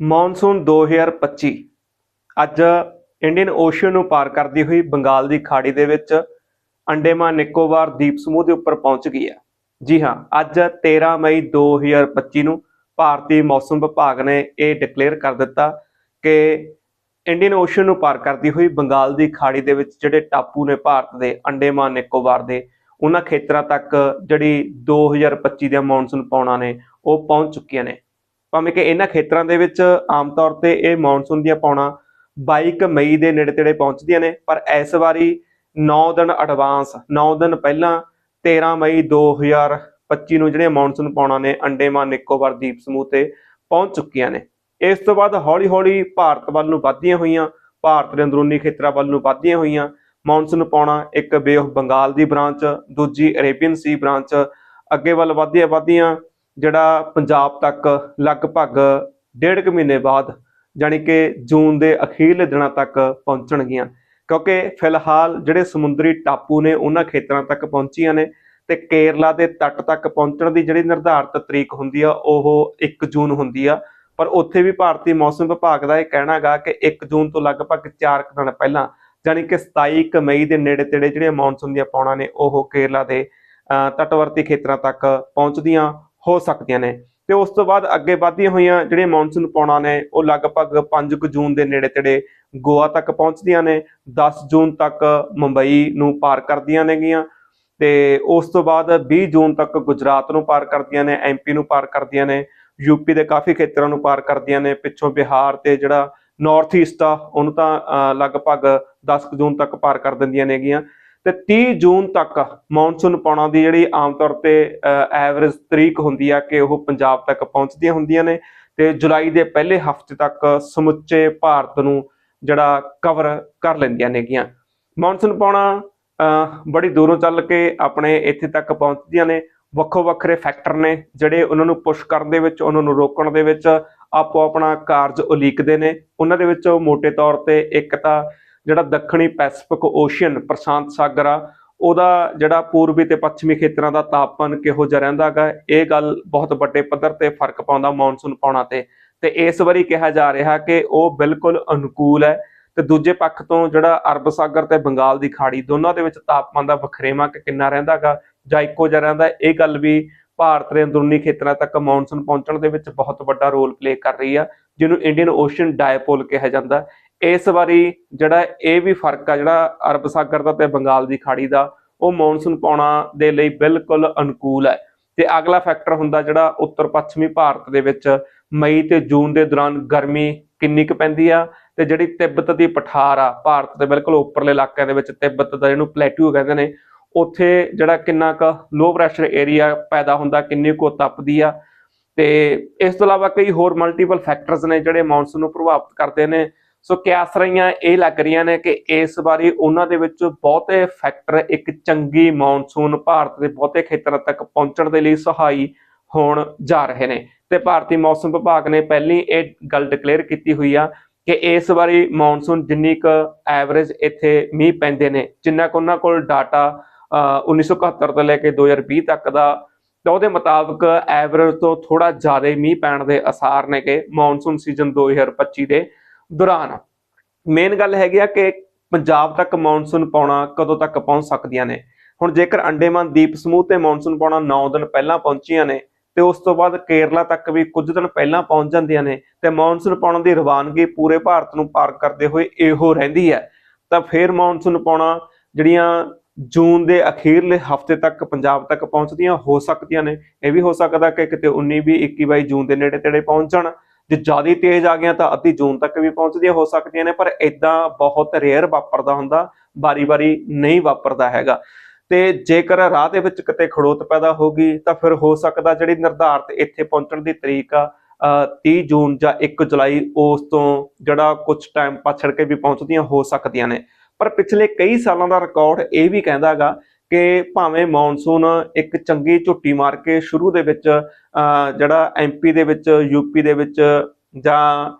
Monsoon 2025 ਅੱਜ Indian ocean ਨੂੰ ਪਾਰ ਕਰਦੀ ਹੋਈ ਬੰਗਾਲ ਦੀ ਖਾੜੀ ਦੇ ਵਿੱਚ ਅੰਡੇਮਾਨ ਨਿਕੋਬਾਰ ਦੀਪ ਸਮੂਹ ਦੇ ਉੱਪਰ ਪਹੁੰਚ ਗਈ ਹੈ। ਜੀ ਹਾਂ, ਅੱਜ 13 ਮਈ 2025 ਨੂੰ ਭਾਰਤੀ ਮੌਸਮ ਵਿਭਾਗ ਨੇ ਇਹ ਡਿਕਲੇਅਰ ਕਰ ਦਿੱਤਾ ਕਿ ਇੰਡੀਅਨ ਓਸ਼ੀਅਨ ਨੂੰ ਪਾਰ ਕਰਦੀ ਹੋਈ ਬੰਗਾਲ ਦੀ ਖਾੜੀ ਦੇ ਵਿੱਚ ਜਿਹੜੇ ਟਾਪੂ ਨੇ ਭਾਰਤ ਦੇ ਅੰਡੇਮਾਨ ਨਿਕੋਬਾਰ ਦੇ, ਉਹਨਾਂ ਖੇਤਰਾਂ ਤੱਕ ਜਿਹੜੀ 2025 ਦੀਆਂ ਮੌਨਸੂਨ ਪਾਉਣਾ ਨੇ, ਉਹ ਪਹੁੰਚ ਚੁੱਕੀਆਂ ਨੇ। ਭਾਵੇਂ ਕਿ ਇਹਨਾਂ ਖੇਤਰਾਂ ਦੇ ਵਿੱਚ ਆਮ ਤੌਰ ਤੇ ਇਹ ਮੌਨਸੂਨ ਦੀਆਂ ਪੌਣਾ 22 ਮਈ ਦੇ ਨੇੜੇ ਤੇੜੇ ਪਹੁੰਚਦੀਆਂ ਨੇ, ਪਰ ਇਸ ਵਾਰੀ 9 ਦਿਨ ਐਡਵਾਂਸ 9 ਦਿਨ ਪਹਿਲਾਂ 13 ਮਈ 2025 ਨੂੰ ਜਿਹੜੀਆਂ ਮੌਨਸੂਨ ਪੌਣਾ ਨੇ, ਅੰਡੇਮਾਨ, ਨਿਕੋਬਾਰ, ਦੀਪ ਸਮੂਹ ਤੇ ਪਹੁੰਚ ਚੁੱਕੀਆਂ ਨੇ। ਇਸ ਤੋਂ ਬਾਅਦ ਹੌਲੀ-ਹੌਲੀ ਭਾਰਤ ਵੱਲ ਨੂੰ ਵਧਦੀਆਂ ਹੋਈਆਂ, ਭਾਰਤ ਦੇ ਅੰਦਰੂਨੀ ਖੇਤਰਾਂ ਵੱਲ ਨੂੰ ਵਧਦੀਆਂ ਹੋਈਆਂ ਮੌਨਸੂਨ ਪੌਣਾ ਇੱਕ ਬੇ ਆਫ ਬੰਗਾਲ ਦੀ ਬ੍ਰਾਂਚ ਦੂਜੀ ਅਰੇਬੀਅਨ ਸੀ ਬ੍ਰਾਂਚ ਅੱਗੇ ਵੱਲ ਵਧਦੀਆਂ ਵਧਦੀਆਂ ਜਿਹੜਾ ਪੰਜਾਬ ਤੱਕ ਲਗਭਗ ਡੇਢ ਕੁ ਮਹੀਨੇ ਬਾਅਦ ਜਾਣੀ ਕਿ ਜੂਨ ਦੇ ਅਖੀਰਲੇ ਦਿਨਾਂ ਤੱਕ ਪਹੁੰਚਣਗੀਆਂ। ਕਿਉਂਕਿ ਫਿਲਹਾਲ ਜਿਹੜੇ ਸਮੁੰਦਰੀ ਟਾਪੂ ਨੇ ਉਹਨਾਂ ਖੇਤਰਾਂ ਤੱਕ ਪਹੁੰਚੀਆਂ ਨੇ ਤੇ ਕੇਰਲਾ ਦੇ ਤੱਟ ਤੱਕ ਪਹੁੰਚਣ ਦੀ ਜਿਹੜੀ ਨਿਰਧਾਰਤ ਤਰੀਕ ਹੁੰਦੀ ਆ ਉਹ 1 ਜੂਨ ਹੁੰਦੀ ਆ। ਪਰ ਉੱਥੇ ਵੀ ਭਾਰਤੀ ਮੌਸਮ ਵਿਭਾਗ ਦਾ ਇਹ ਕਹਿਣਾਗਾ ਕਿ 1 ਜੂਨ ਤੋਂ ਲਗਭਗ 4 ਦਿਨ ਪਹਿਲਾਂ ਜਾਣੀ ਕਿ 27 ਕੁ ਮਈ ਦੇ ਨੇੜੇ ਤੇੜੇ ਜਿਹੜੀਆਂ ਮੌਨਸੂਨ ਦੀਆਂ ਪੌਣਾ ਨੇ ਉਹ ਕੇਰਲਾ ਦੇ ਅਹ, ਤੱਟਵਰਤੀ ਖੇਤਰਾਂ ਤੱਕ ਪਹੁੰਚਦੀਆਂ। ਹੋ ਸਕਦੀਆਂ ਨੇ। ਤੇ ਉਸ ਤੋਂ ਬਾਅਦ ਅੱਗੇ ਵਧਦੀਆਂ ਹੋਈਆਂ ਜਿਹੜੀਆਂ ਮੌਨਸੂਨ ਪੌਣਾ ਨੇ, ਉਹ ਲਗਭਗ 5 ਕੁ ਜੂਨ ਦੇ ਨੇੜੇ ਤੇੜੇ ਗੋਆ ਤੱਕ ਪਹੁੰਚਦੀਆਂ ਨੇ 10 ਜੂਨ ਤੱਕ ਮੁੰਬਈ ਨੂੰ ਪਾਰ ਕਰਦੀਆਂ ਨੇਗੀਆਂ ਤੇ ਉਸ ਤੋਂ ਬਾਅਦ 20 ਜੂਨ ਤੱਕ ਗੁਜਰਾਤ ਨੂੰ ਪਾਰ ਕਰਦੀਆਂ ਨੇ ਐਮਪੀ ਨੂੰ ਪਾਰ ਕਰਦੀਆਂ ਨੇ ਯੂਪੀ ਦੇ ਕਾਫੀ ਖੇਤਰਾਂ ਨੂੰ ਪਾਰ ਕਰਦੀਆਂ ਨੇ, ਪਿੱਛੋਂ ਬਿਹਾਰ ਤੇ ਜਿਹੜਾ ਨਾਰਥ ਈਸਟ ਆ, ਉਹਨੂੰ ਤਾਂ ਲਗਭਗ 10 ਕੁ ਜੂਨ ਤੱਕ ਪਾਰ ਕਰ ਦਿੰਦੀਆਂ ਨੇਗੀਆਂ। ਤੇ 30 ਜੂਨ ਤੱਕ ਮੌਨਸੂਨ ਪਾਉਣਾ ਦੀ ਜਿਹੜੀ ਆਮ ਤੌਰ ਤੇ ਐਵਰੇਜ ਤਰੀਕ ਹੁੰਦੀ ਆ ਕਿ ਉਹ ਪੰਜਾਬ ਤੱਕ ਪਹੁੰਚਦੀਆਂ ਹੁੰਦੀਆਂ ਨੇ ਤੇ ਜੁਲਾਈ ਦੇ ਪਹਿਲੇ ਹਫ਼ਤੇ ਤੱਕ ਸਮੁੱਚੇ ਭਾਰਤ ਨੂੰ ਜਿਹੜਾ ਕਵਰ ਕਰ ਲੈਂਦੀਆਂ ਨੇਗੀਆਂ। ਮੌਨਸੂਨ ਪਾਉਣਾ ਅਹ, ਬੜੀ ਦੂਰੋਂ ਚੱਲ ਕੇ ਆਪਣੇ ਇੱਥੇ ਤੱਕ ਪਹੁੰਚਦੀਆਂ ਨੇ। ਵੱਖੋ ਵੱਖਰੇ ਫੈਕਟਰ ਨੇ ਜਿਹੜੇ ਉਹਨਾਂ ਨੂੰ ਪੁਸ਼ ਕਰਨ ਦੇ ਵਿੱਚ ਉਹਨਾਂ ਨੂੰ ਰੋਕਣ ਦੇ ਵਿੱਚ ਆਪੋ ਆਪਣਾ ਕਾਰਜ ਉਲੀਕਦੇ ਨੇ। ਉਹਨਾਂ ਦੇ ਵਿੱਚੋਂ ਮੋٹے ਤੌਰ ਤੇ ਇੱਕ ਤਾਂ ਜਿਹੜਾ ਦੱਖਣੀ ਪੈਸੀਫਿਕ ਓਸ਼ੀਅਨ ਪ੍ਰਸ਼ਾਂਤ ਸਾਗਰ ਆ, ਉਹਦਾ ਜਿਹੜਾ ਪੂਰਬੀ ਤੇ ਪੱਛਮੀ ਖੇਤਰਾਂ ਦਾ ਤਾਪਮਾਨ ਕਿਹੋ ਜਿਹਾ ਰਹਿੰਦਾਗਾ ਇਹ ਗੱਲ ਬਹੁਤ ਵੱਡੇ ਪੱਧਰ ਤੇ ਫ਼ਰਕ ਪਾਉਂਦਾ ਮੌਨਸੂਨ ਪਾਉਣਾ ਤੇ। ਤੇ ਇਸ ਵਾਰੀ ਕਿਹਾ ਜਾ ਰਿਹਾ ਕਿ ਉਹ ਬਿਲਕੁਲ ਅਨੁਕੂਲ ਹੈ। ਤੇ ਦੂਜੇ ਪੱਖ ਤੋਂ ਜਿਹੜਾ ਅਰਬ ਸਾਗਰ ਤੇ ਬੰਗਾਲ ਦੀ ਖਾੜੀ, ਦੋਨਾਂ ਦੇ ਵਿੱਚ ਤਾਪਮਾਨ ਦਾ ਵਖਰੇਵਾਂ ਕਿ ਕਿੰਨਾ ਰਹਿੰਦਾਗਾ ਜਾਂ ਇੱਕੋ ਜਿਹਾ ਰਹਿੰਦਾ, ਇਹ ਗੱਲ ਵੀ ਭਾਰਤ ਦੇ ਅੰਦਰੂਨੀ ਖੇਤਰਾਂ ਤੱਕ ਮੌਨਸੂਨ ਪਹੁੰਚਣ ਦੇ ਵਿੱਚ ਬਹੁਤ ਵੱਡਾ ਰੋਲ ਪਲੇ ਕਰ ਰਹੀ ਆ, ਜਿਹਨੂੰ ਇੰਡੀਅਨ ਓਸ਼ੀਅਨ ਡਾਇਪੋਲ ਕਿਹਾ ਜਾਂਦਾ। ਇਸ ਵਾਰੀ ਜਿਹੜਾ ਇਹ ਵੀ ਫ਼ਰਕ ਆ, ਜਿਹੜਾ ਅਰਬ ਸਾਗਰ ਦਾ ਤੇ ਬੰਗਾਲ ਦੀ ਖਾੜੀ ਦਾ, ਉਹ ਮੌਨਸੂਨ ਪਾਉਣਾ ਦੇ ਲਈ ਬਿਲਕੁਲ ਅਨੁਕੂਲ ਹੈ। ਤੇ ਅਗਲਾ ਫੈਕਟਰ ਹੁੰਦਾ ਜਿਹੜਾ ਉੱਤਰ ਪੱਛਮੀ ਭਾਰਤ ਦੇ ਵਿੱਚ, ਮਈ ਤੇ ਜੂਨ ਦੇ ਦੌਰਾਨ ਗਰਮੀ ਕਿੰਨੀ ਕੁ ਪੈਂਦੀ ਆ, ਤੇ ਜਿਹੜੀ ਤਿੱਬਤ ਦੀ ਪਠਾਰ ਆ, ਭਾਰਤ ਦੇ ਬਿਲਕੁਲ ਉੱਪਰਲੇ ਇਲਾਕਿਆਂ ਦੇ ਵਿੱਚ ਤਿੱਬਤ ਦਾ ਜਿਹਨੂੰ ਪਲੇਟਿਊ ਕਹਿੰਦੇ ਨੇ, ਉੱਥੇ ਜਿਹੜਾ ਕਿੰਨਾ ਕੁ ਲੋ ਪ੍ਰੈਸ਼ਰ ਏਰੀਆ ਪੈਦਾ ਹੁੰਦਾ, ਕਿੰਨੀ ਕੁ ਉਹ ਤਪਦੀ ਆ। ਤੇ ਇਸ ਤੋਂ ਇਲਾਵਾ ਕਈ ਹੋਰ ਮਲਟੀਪਲ ਫੈਕਟਰਸ ਨੇ ਜਿਹੜੇ ਮੌਨਸੂਨ ਨੂੰ ਪ੍ਰਭਾਵਿਤ ਕਰਦੇ ਨੇ। ਸੋ ਕਿਆਸ ਰਹੀਆਂ ਇਹ ਲੱਗ ਰਹੀਆਂ ਨੇ ਕਿ ਇਸ ਵਾਰੀ ਉਹਨਾਂ ਦੇ ਵਿੱਚ ਬਹੁਤੇ ਫੈਕਟਰ ਇੱਕ ਚੰਗੀ ਮੌਨਸੂਨ ਭਾਰਤ ਦੇ ਬਹੁਤੇ ਖੇਤਰਾਂ ਤੱਕ ਪਹੁੰਚਣ ਦੇ ਲਈ ਸਹਾਈ ਹੋਣ ਜਾ ਰਹੇ ਨੇ। ਤੇ ਭਾਰਤੀ ਮੌਸਮ ਵਿਭਾਗ ਨੇ ਪਹਿਲੀ ਇਹ ਗੱਲ ਡਿਕਲੇਅਰ ਕੀਤੀ ਹੋਈ ਆ ਕਿ ਇਸ ਵਾਰੀ ਮੌਨਸੂਨ ਜਿੰਨੀ ਕੁ ਐਵਰੇਜ ਇੱਥੇ ਮੀਂਹ ਪੈਂਦੇ ਨੇ, ਜਿੰਨਾ ਕੁ ਉਹਨਾਂ ਕੋਲ ਡਾਟਾ 1971 ਤੋਂ ਲੈ ਕੇ 2020 ਤੱਕ ਦਾ, ਤਾਂ ਉਹਦੇ ਮੁਤਾਬਕ ਐਵਰੇਜ ਤੋਂ ਥੋੜਾ ਜ਼ਿਆਦਾ ਮੀਂਹ ਪੈਣ ਦੇ ਅਸਾਰ ਨੇ ਕਿ ਮੌਨਸੂਨ ਸੀਜ਼ਨ 2025 ਦੇ। ਦੌਰਾਨ। ਮੇਨ ਗੱਲ ਹੈਗੀ ਆ ਕਿ ਪੰਜਾਬ ਤੱਕ ਮੌਨਸੂਨ ਪਾਉਣਾ ਕਦੋਂ ਤੱਕ ਪਹੁੰਚ ਸਕਦੀਆਂ ਨੇ? ਹੁਣ ਜੇਕਰ ਅੰਡੇਮਾਨ ਦੀਪ ਸਮੂਹ ਤੇ ਮੌਨਸੂਨ ਪਾਉਣਾ 9 ਦਿਨ ਪਹਿਲਾਂ ਪਹੁੰਚੀਆਂ ਨੇ, ਤੇ ਉਸ ਤੋਂ ਬਾਅਦ ਕੇਰਲਾ ਤੱਕ ਵੀ ਕੁਝ ਦਿਨ ਪਹਿਲਾਂ ਪਹੁੰਚ ਜਾਂਦੀਆਂ ਨੇ, ਤੇ ਮੌਨਸੂਨ ਪਾਉਣ ਦੀ ਰਵਾਨਗੀ ਪੂਰੇ ਭਾਰਤ ਨੂੰ ਪਾਰ ਕਰਦੇ ਹੋਏ ਇਹੋ ਰਹਿੰਦੀ ਹੈ। ਤਾਂ ਫਿਰ ਮੌਨਸੂਨ ਪਾਉਣਾ ਜਿਹੜੀਆਂ ਜੂਨ ਦੇ ਅਖੀਰਲੇ ਹਫ਼ਤੇ ਤੱਕ ਪੰਜਾਬ ਤੱਕ ਪਹੁੰਚਦੀਆਂ, ਹੋ ਸਕਦੀਆਂ ਨੇ। ਇਹ ਵੀ ਹੋ ਸਕਦਾ ਕਿ ਕਿਤੇ 19 20 21 22 ਜੂਨ ਦੇ ਨੇੜੇ ਤੇੜੇ ਪਹੁੰਚ ਜਾਣ। ਜੇ ਜ਼ਿਆਦਾ ਤੇਜ਼ ਆ ਗਿਆ ਤਾਂ ਅੱਧੀ ਜੂਨ ਤੱਕ ਵੀ ਪਹੁੰਚਦੀਆਂ ਹੋ ਸਕਦੀਆਂ ਨੇ, ਪਰ ਇਦਾਂ ਬਹੁਤ ਰੇਅਰ ਵਾਪਰਦਾ ਹੁੰਦਾ ਬਾਰੀ-ਬਾਰੀ ਨਹੀਂ ਵਾਪਰਦਾ ਹੈਗਾ। ਤੇ ਜੇਕਰ ਰਾਹ ਦੇ ਵਿੱਚ ਕਿਤੇ ਖੜੋਤ ਪੈਦਾ ਹੋ ਗਈ ਤਾਂ ਫਿਰ ਹੋ ਸਕਦਾ ਜਿਹੜੀ ਨਿਰਧਾਰਤ ਇੱਥੇ ਪਹੁੰਚਣ ਦੀ ਤਰੀਕ ਆ, ਅਹ 30 ਜੂਨ ਜਾਂ 1 ਜੁਲਾਈ, ਉਸ ਤੋਂ ਜਿਹੜਾ ਕੁਝ ਟਾਈਮ ਪਛੜ ਕੇ ਵੀ ਪਹੁੰਚਦੀਆਂ ਹੋ ਸਕਦੀਆਂ ਨੇ। ਪਰ ਪਿਛਲੇ ਕਈ ਸਾਲਾਂ ਦਾ ਰਿਕਾਰਡ ਇਹ ਵੀ ਕਹਿੰਦਾਗਾ ਕਿ ਭਾਵੇਂ ਮੌਨਸੂਨ ਇੱਕ ਚੰਗੀ ਝੁੱਟੀ ਮਾਰ ਕੇ ਸ਼ੁਰੂ ਦੇ ਵਿੱਚ, ਅਹ, ਜਿਹੜਾ ਐਮਪੀ ਦੇ ਵਿੱਚ ਯੂਪੀ ਦੇ ਵਿੱਚ ਜਾਂ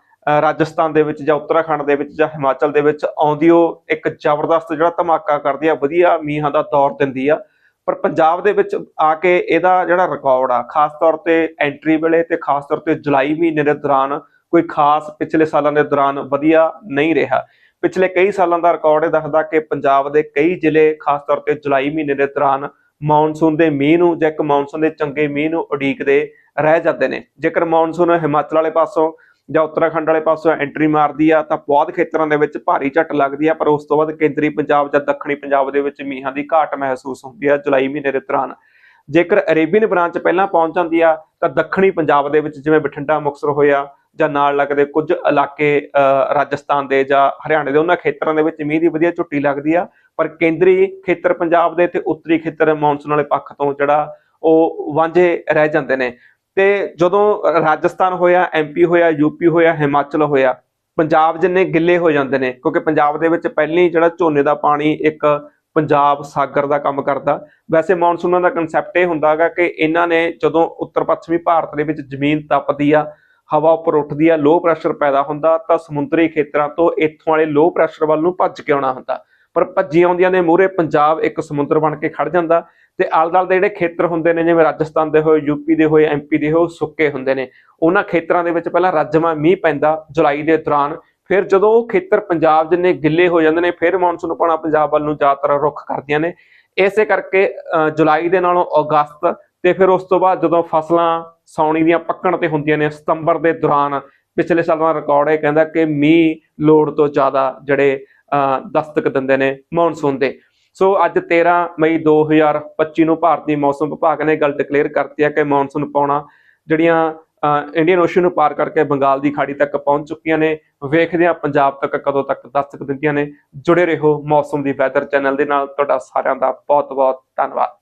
ਰਾਜਸਥਾਨ ਦੇ ਵਿੱਚ ਜਾਂ ਉੱਤਰਾਖੰਡ ਦੇ ਵਿੱਚ ਜਾਂ ਹਿਮਾਚਲ ਦੇ ਵਿੱਚ ਆਉਂਦੀ ਉਹ ਇੱਕ ਜ਼ਬਰਦਸਤ ਜਿਹੜਾ ਧਮਾਕਾ ਕਰਦੀ ਆ, ਵਧੀਆ ਮੀਂਹਾਂ ਦਾ ਦੌਰ ਦਿੰਦੀ ਆ। ਪਰ ਪੰਜਾਬ ਦੇ ਵਿੱਚ ਆ ਕੇ ਇਹਦਾ ਜਿਹੜਾ ਰਿਕਾਰਡ ਆ, ਖਾਸ ਤੌਰ ਤੇ ਐਂਟਰੀ ਵੇਲੇ ਤੇ ਖਾਸ ਤੌਰ ਤੇ ਜੁਲਾਈ ਮਹੀਨੇ ਦੇ ਦੌਰਾਨ ਕੋਈ ਖਾਸ ਪਿਛਲੇ ਸਾਲਾਂ ਦੇ ਦੌਰਾਨ ਵਧੀਆ ਨਹੀਂ ਰਿਹਾ। ਪਿਛਲੇ ਕਈ ਸਾਲਾਂ ਦਾ ਰਿਕਾਰਡ ਇਹ ਦੱਸਦਾ ਕਿ ਪੰਜਾਬ ਦੇ ਕਈ ਜ਼ਿਲ੍ਹੇ, ਖਾਸ ਤੌਰ ਤੇ ਜੁਲਾਈ ਮਹੀਨੇ ਦੇ ਦੌਰਾਨ ਮੌਨਸੂਨ ਦੇ ਮੀਂਹ ਨੂੰ ਜਾਂ ਇੱਕ ਮੌਨਸੂਨ ਦੇ ਚੰਗੇ ਮੀਂਹ ਨੂੰ ਉਡੀਕਦੇ ਰਹਿ ਜਾਂਦੇ ਨੇ। ਜੇਕਰ ਮੌਨਸੂਨ ਹਿਮਾਚਲ ਵਾਲੇ ਪਾਸੋਂ ਜਾਂ ਉੱਤਰਾਖੰਡ ਵਾਲੇ ਪਾਸੋਂ ਐਂਟਰੀ ਮਾਰਦੀ ਆ, ਤਾਂ ਬਹੁਤ ਖੇਤਰਾਂ ਦੇ ਵਿੱਚ ਭਾਰੀ ਝੱਟ ਲੱਗਦੀ ਆ, ਪਰ ਉਸ ਤੋਂ ਬਾਅਦ ਕੇਂਦਰੀ ਪੰਜਾਬ ਜਾਂ ਦੱਖਣੀ ਪੰਜਾਬ ਦੇ ਵਿੱਚ ਮੀਂਹਾਂ ਦੀ ਘਾਟ ਮਹਿਸੂਸ ਹੁੰਦੀ ਆ ਜੁਲਾਈ ਮਹੀਨੇ ਦੇ ਦੌਰਾਨ। ਜੇਕਰ ਅਰੇਬੀਅਨ ਬ੍ਰਾਂਚ ਪਹਿਲਾਂ ਪਹੁੰਚ ਜਾਂਦੀ ਆ, ਤਾਂ ਦੱਖਣੀ ਪੰਜਾਬ ਦੇ ਵਿੱਚ ਜਿਵੇਂ ਬਠਿੰਡਾ ਮੁਕਤਸਰ ਹੋਇਆ ਜਾਂ ਨਾਲ ਲੱਗਦੇ ਕੁਝ ਇਲਾਕੇ ਰਾਜਸਥਾਨ ਦੇ ਜਾਂ ਹਰਿਆਣੇ ਦੇ ਉਹਨਾਂ ਖੇਤਰਾਂ ਦੇ ਵਿੱਚ ਮੀਂਹ ਦੀ ਵਧੀਆ ਝੁੱਟੀ ਲੱਗਦੀ ਆ। ਪਰ ਕੇਂਦਰੀ ਖੇਤਰ ਪੰਜਾਬ ਦੇ ਤੇ ਉੱਤਰੀ ਖੇਤਰ ਮੌਨਸੂਨ ਵਾਲੇ ਪੱਖ ਤੋਂ ਜਿਹੜਾ ਉਹ ਵਾਂਝੇ ਰਹਿ ਜਾਂਦੇ ਨੇ। ਤੇ ਜਦੋਂ ਰਾਜਸਥਾਨ ਹੋਇਆ ਐਮਪੀ ਹੋਇਆ ਯੂਪੀ ਹੋਇਆ, ਹਿਮਾਚਲ ਹੋਇਆ, ਪੰਜਾਬ ਜਿੰਨੇ ਗਿੱਲੇ ਹੋ ਜਾਂਦੇ ਨੇ, ਕਿਉਂਕਿ ਪੰਜਾਬ ਦੇ ਵਿੱਚ ਪਹਿਲਾਂ ਹੀ ਜਿਹੜਾ ਝੋਨੇ ਦਾ ਪਾਣੀ ਇੱਕ ਪੰਜਾਬ ਸਾਗਰ ਦਾ ਕੰਮ ਕਰਦਾ। ਵੈਸੇ ਮੌਨਸੂਨਾਂ ਦਾ ਕਨਸੈਪਟ ਇਹ ਹੁੰਦਾ ਹੈਗਾ ਕਿ ਇਹਨਾਂ ਨੇ ਜਦੋਂ ਉੱਤਰ ਪੱਛਮੀ ਭਾਰਤ ਦੇ ਵਿੱਚ ਜ਼ਮੀਨ ਤਪਦੀ ਆ ਹਵਾ ਉੱਪਰ ਉੱਠਦੀ ਆ ਲੋ ਪ੍ਰੈਸ਼ਰ ਪੈਦਾ ਹੁੰਦਾ ਤਾਂ ਸਮੁੰਦਰੀ ਖੇਤਰਾਂ ਤੋਂ ਇੱਥੋਂ ਵਾਲੇ ਲੋ ਪ੍ਰੈਸ਼ਰ ਵੱਲ ਨੂੰ ਭੱਜ ਕੇ ਆਉਣਾ ਹੁੰਦਾ। ਪਰ ਭੱਜੀ ਆਉਂਦੀਆਂ ਦੇ ਮੂਹਰੇ ਪੰਜਾਬ ਇੱਕ ਸਮੁੰਦਰ ਬਣ ਕੇ ਖੜ ਜਾਂਦਾ ਤੇ ਆਲ ਦੁਆਲ਼ੇ ਦੇ ਜਿਹੜੇ ਖੇਤਰ ਹੁੰਦੇ ਨੇ, ਜਿਵੇਂ ਰਾਜਸਥਾਨ ਦੇ ਹੋਏ ਯੂਪੀ ਦੇ ਹੋਏ ਐਮਪੀ ਦੇ ਹੋਏ ਸੁੱਕੇ ਹੁੰਦੇ ਨੇ। ਉਹਨਾਂ ਖੇਤਰਾਂ ਦੇ ਵਿੱਚ ਪਹਿਲਾਂ ਰਾਜਮਾ ਮੀਂਹ ਪੈਂਦਾ ਜੁਲਾਈ ਦੇ ਦੌਰਾਨ। ਫਿਰ ਜਦੋਂ ਉਹ ਖੇਤਰ ਪੰਜਾਬ ਜਿੰਨੇ ਗਿੱਲੇ ਹੋ ਜਾਂਦੇ ਨੇ, ਫਿਰ ਮੌਨਸੂਨ ਪਾਣਾ ਪੰਜਾਬ ਵੱਲ ਨੂੰ ਜ਼ਿਆਦਾਤਰ ਰੁੱਖ ਕਰਦੀਆਂ ਨੇ। ਇਸੇ ਕਰਕੇ ਜੁਲਾਈ ਦੇ ਨਾਲੋਂ ਅਗਸਤ ਤੇ ਫਿਰ ਉਸ ਤੋਂ ਬਾਅਦ ਜਦੋਂ ਫਸਲਾਂ ਸਾਉਣੀ ਦੀਆਂ ਪੱਕਣ ਤੇ ਹੁੰਦੀਆਂ ਨੇ, ਸਤੰਬਰ ਦੇ ਦੌਰਾਨ ਪਿਛਲੇ ਸਾਲਾਂ ਦਾ ਰਿਕਾਰਡ ਇਹ ਕਹਿੰਦਾ ਕਿ ਮੀਂਹ ਲੋੜ ਤੋਂ ਜ਼ਿਆਦਾ ਜਿਹੜੇ ਦਸਤਕ ਦਿੰਦੇ ਨੇ ਮੌਨਸੂਨ ਦੇ। ਸੋ ਅੱਜ 13 ਮਈ 2025 ਨੂੰ ਭਾਰਤੀ ਮੌਸਮ ਵਿਭਾਗ ਨੇ ਗੱਲ ਡਿਕਲੇਅਰ ਕਰਤੀ ਹੈ ਕਿ ਮੌਨਸੂਨ ਪਾਉਣਾ ਜਿਹੜੀਆਂ ਇੰਡੀਅਨ ਓਸ਼ਨ ਨੂੰ ਪਾਰ ਕਰਕੇ ਬੰਗਾਲ ਦੀ ਖਾੜੀ ਤੱਕ ਪਹੁੰਚ ਚੁੱਕੀਆਂ ਨੇ, ਵੇਖਦੇ ਹਾਂ ਪੰਜਾਬ ਤੱਕ ਕਦੋਂ ਤੱਕ ਦਸਤਕ ਦਿੰਦੀਆਂ ਨੇ। ਜੁੜੇ ਰਹੋ ਮੌਸਮ ਦੀ ਵੈਦਰ ਚੈਨਲ ਦੇ ਨਾਲ। ਤੁਹਾਡਾ ਸਾਰਿਆਂ ਦਾ ਬਹੁਤ ਬਹੁਤ ਧੰਨਵਾਦ।